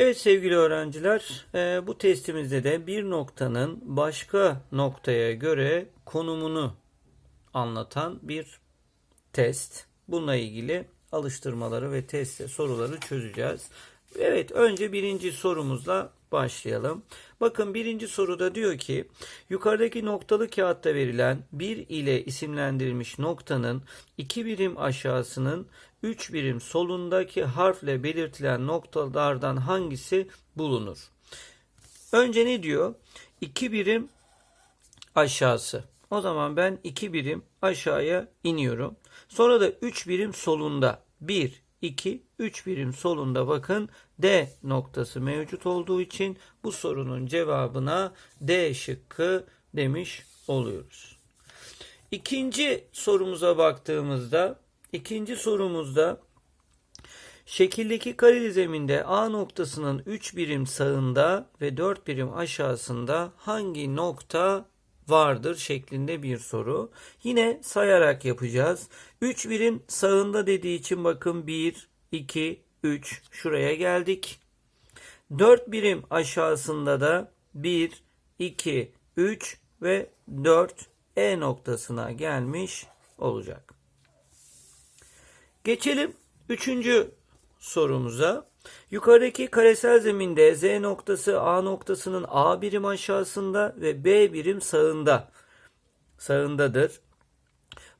Evet sevgili öğrenciler, e, bu testimizde de bir noktanın başka noktaya göre konumunu anlatan bir test. Bununla ilgili alıştırmaları ve test soruları çözeceğiz. Evet, önce birinci sorumuzla başlayalım. Bakın birinci soruda diyor ki yukarıdaki noktalı kağıtta verilen 1 ile isimlendirilmiş noktanın 2 birim aşağısının 3 birim solundaki harfle belirtilen noktalardan hangisi bulunur? Önce ne diyor? 2 birim aşağısı. O zaman ben 2 birim aşağıya iniyorum. Sonra da 3 birim solunda 1, 2, 3 birim solunda bakın D noktası mevcut olduğu için bu sorunun cevabına D şıkkı demiş oluyoruz. İkinci sorumuza baktığımızda ikinci sorumuzda şekildeki kareli zeminde A noktasının 3 birim sağında ve 4 birim aşağısında hangi nokta vardır şeklinde bir soru. Yine sayarak yapacağız. 3 birim sağında dediği için bakın 1, 2, 3 şuraya geldik. 4 birim aşağısında da 1, 2, 3 ve 4 E noktasına gelmiş olacak. Geçelim 3. sorumuza. Yukarıdaki karesel zeminde Z noktası A noktasının A birim aşağısında ve B birim sağında sağındadır.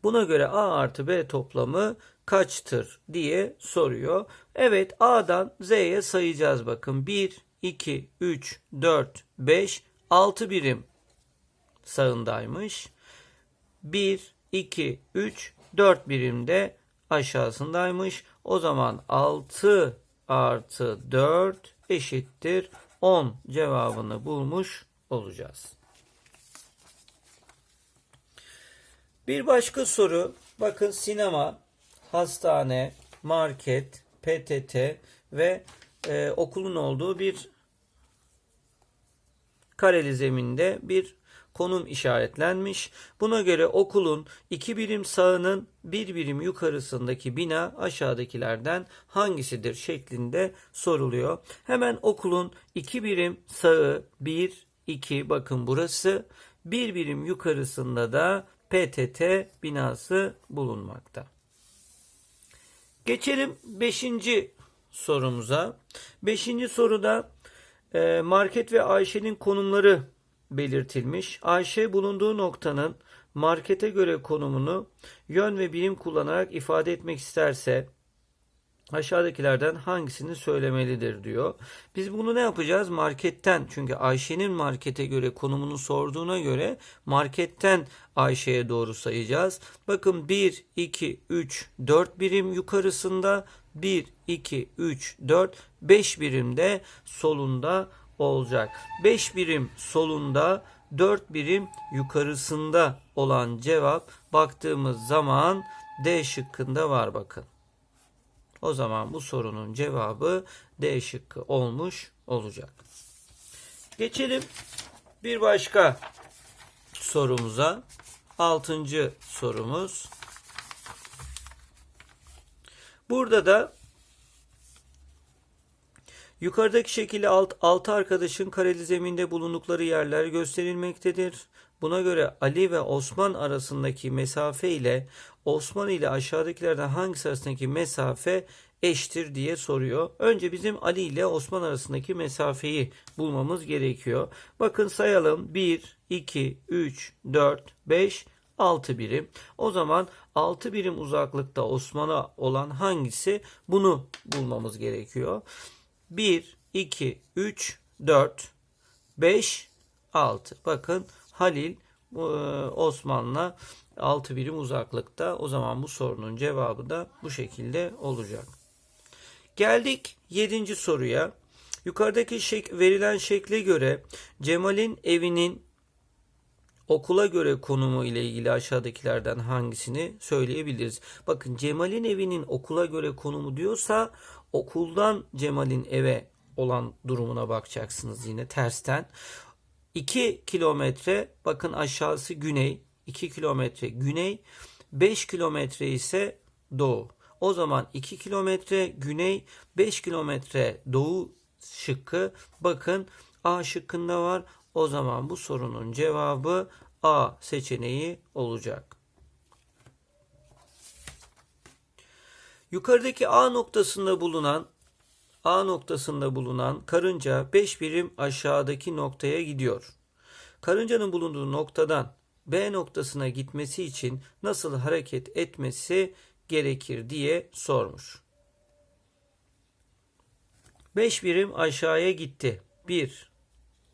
Buna göre A artı B toplamı kaçtır diye soruyor. Evet A'dan Z'ye sayacağız bakın. 1, 2, 3, 4, 5, 6 birim sağındaymış. 1, 2, 3, 4 birim de aşağısındaymış. O zaman 6 artı 4 eşittir 10 cevabını bulmuş olacağız. Bir başka soru. Bakın sinema, hastane, market, PTT ve e, okulun olduğu bir kareli zeminde bir konum işaretlenmiş. Buna göre okulun iki birim sağının bir birim yukarısındaki bina aşağıdakilerden hangisidir şeklinde soruluyor. Hemen okulun iki birim sağı 1, 2 bakın burası. Bir birim yukarısında da PTT binası bulunmakta. Geçelim 5. sorumuza. 5. soruda e, market ve Ayşe'nin konumları belirtilmiş. Ayşe bulunduğu noktanın markete göre konumunu yön ve birim kullanarak ifade etmek isterse aşağıdakilerden hangisini söylemelidir diyor. Biz bunu ne yapacağız? Marketten çünkü Ayşe'nin markete göre konumunu sorduğuna göre marketten Ayşe'ye doğru sayacağız. Bakın 1, 2, 3, 4 birim yukarısında 1, 2, 3, 4, 5 birim de solunda olacak. 5 birim solunda 4 birim yukarısında olan cevap baktığımız zaman D şıkkında var bakın. O zaman bu sorunun cevabı D şıkkı olmuş olacak. Geçelim bir başka sorumuza. Altıncı sorumuz. Burada da yukarıdaki şekilde alt, altı arkadaşın kareli zeminde bulundukları yerler gösterilmektedir. Buna göre Ali ve Osman arasındaki mesafe ile Osman ile aşağıdakilerden hangisi arasındaki mesafe eşittir diye soruyor. Önce bizim Ali ile Osman arasındaki mesafeyi bulmamız gerekiyor. Bakın sayalım. 1, 2, 3, 4, 5, 6 birim. O zaman 6 birim uzaklıkta Osman'a olan hangisi? Bunu bulmamız gerekiyor. 1, 2, 3, 4, 5, 6. Bakın Halil e, Osman'la 6 birim uzaklıkta. O zaman bu sorunun cevabı da bu şekilde olacak. Geldik 7. soruya. Yukarıdaki şek verilen şekle göre Cemal'in evinin okula göre konumu ile ilgili aşağıdakilerden hangisini söyleyebiliriz? Bakın Cemal'in evinin okula göre konumu diyorsa okuldan Cemal'in eve olan durumuna bakacaksınız yine tersten. 2 kilometre bakın aşağısı güney 2 kilometre güney 5 kilometre ise doğu. O zaman 2 kilometre güney 5 kilometre doğu şıkkı. Bakın A şıkkında var. O zaman bu sorunun cevabı A seçeneği olacak. Yukarıdaki A noktasında bulunan A noktasında bulunan karınca 5 birim aşağıdaki noktaya gidiyor. Karıncanın bulunduğu noktadan B noktasına gitmesi için nasıl hareket etmesi gerekir diye sormuş. 5 birim aşağıya gitti. 1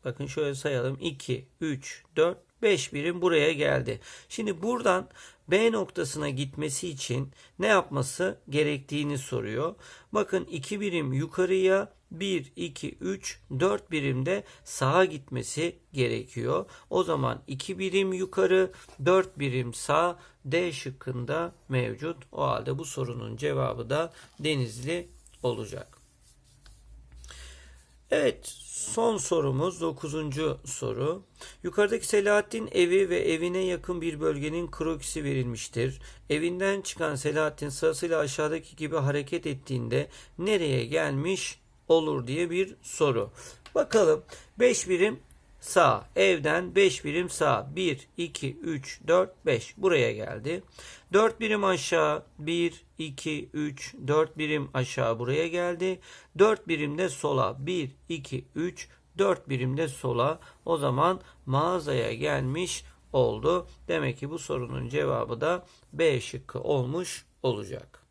Bakın şöyle sayalım. 2 3 4 5 birim buraya geldi. Şimdi buradan B noktasına gitmesi için ne yapması gerektiğini soruyor. Bakın 2 birim yukarıya 1, 2, 3, 4 birimde sağa gitmesi gerekiyor. O zaman 2 birim yukarı, 4 birim sağ D şıkkında mevcut. O halde bu sorunun cevabı da Denizli olacak. Evet, son sorumuz 9. soru. Yukarıdaki Selahattin evi ve evine yakın bir bölgenin krokisi verilmiştir. Evinden çıkan Selahattin sırasıyla aşağıdaki gibi hareket ettiğinde nereye gelmiş olur diye bir soru. Bakalım 5 birim sağ. Evden 5 birim sağ. 1, 2, 3, 4, 5. Buraya geldi. 4 birim aşağı. 1, 2, 3, 4 birim aşağı buraya geldi. 4 birim de sola. 1, 2, 3, 4 birim de sola. O zaman mağazaya gelmiş oldu. Demek ki bu sorunun cevabı da B şıkkı olmuş olacak.